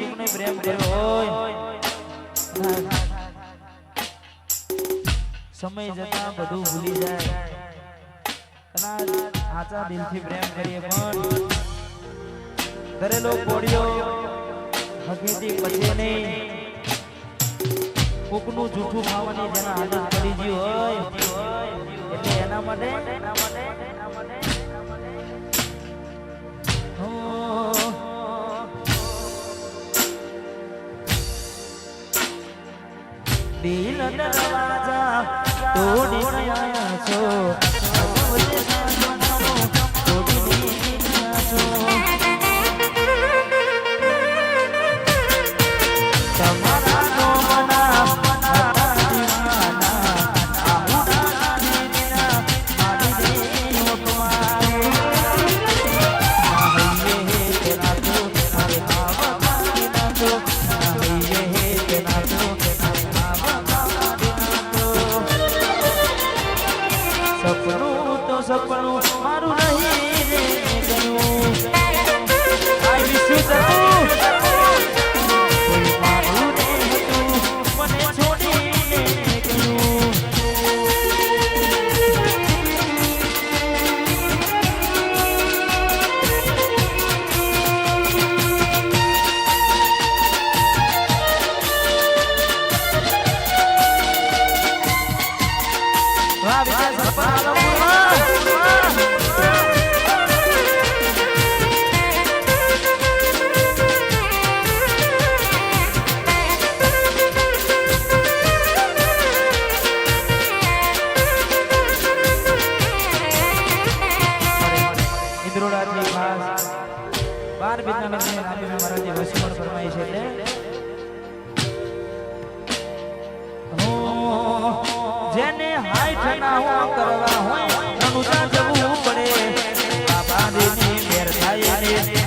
જીવને પ્રેમ કર્યો સમય જતા બધું ભૂલી જાય. કદાચ સાચા દિલથી પ્રેમ કરીએ પણ ધરેલો કોડિયો હકીતી પછી નહીં. કોકનું જૂઠું ખાવાની જેના આદત પડી ગઈ હોય, એટલે એના માટે એના માટે એના માટે દિલ દરવાજા તોડીને આયા છો. બાર બીજના મહિને રાત્રે મહારાજે વસીમણ ફરમાય છે જેને હાઈઠ ના કરવા હોય અનુદાન જવું પડે. બાબા દેની મેર થાય ને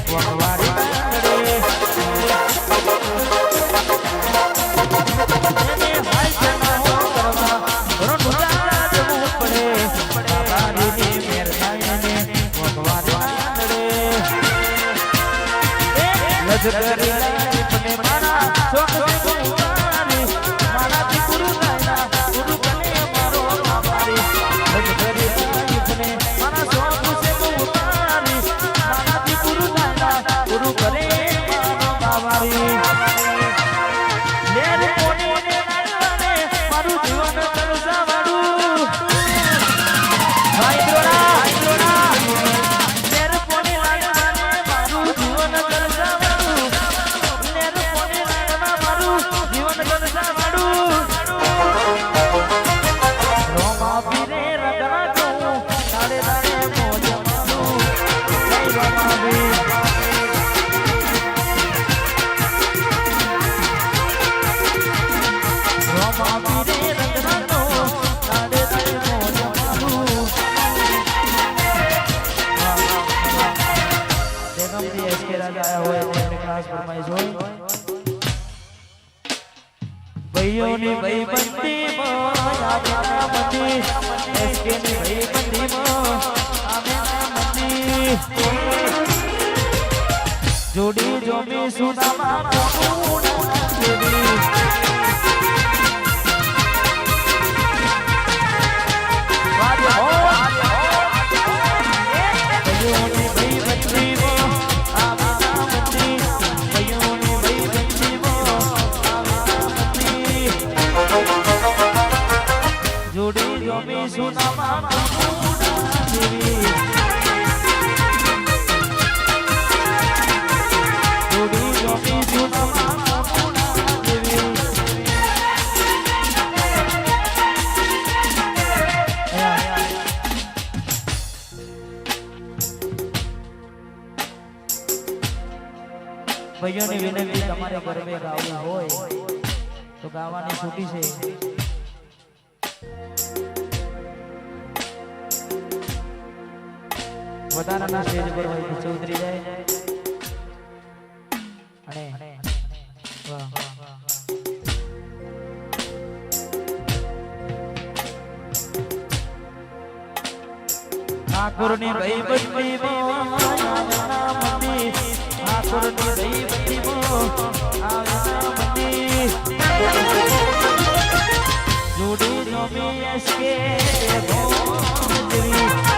ભાઈઓની ભાઈબંધી જોડી જોમી સુદામા જોડી પરમે ગાવું હોય તો ગાવાની છૂટી છે વધારાના સ્ટેજ પર હોય નીચે ઉતરી જાય અને ઠાકોરની ભાઈ બંધી ઠાકોર નો રહી બધી મો આવે જુડી નો બીએસકે દેવો દેવી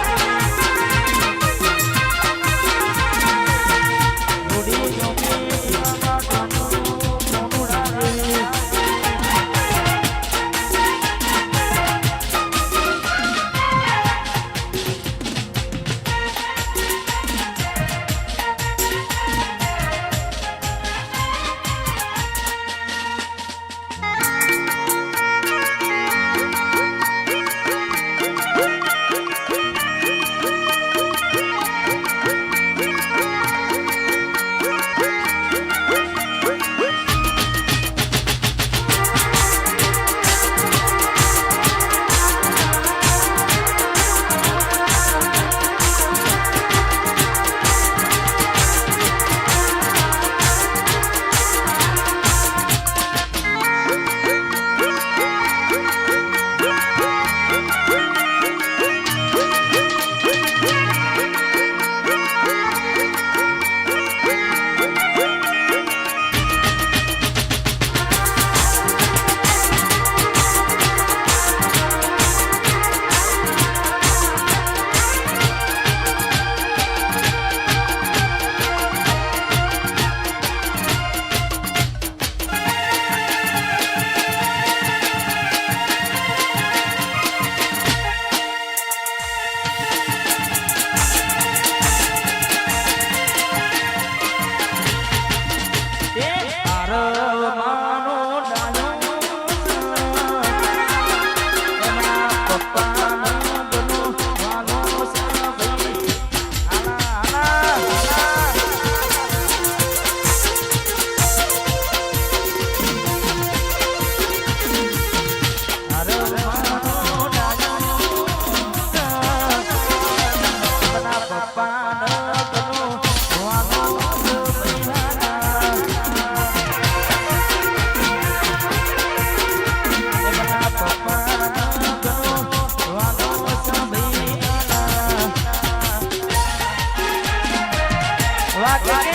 rock.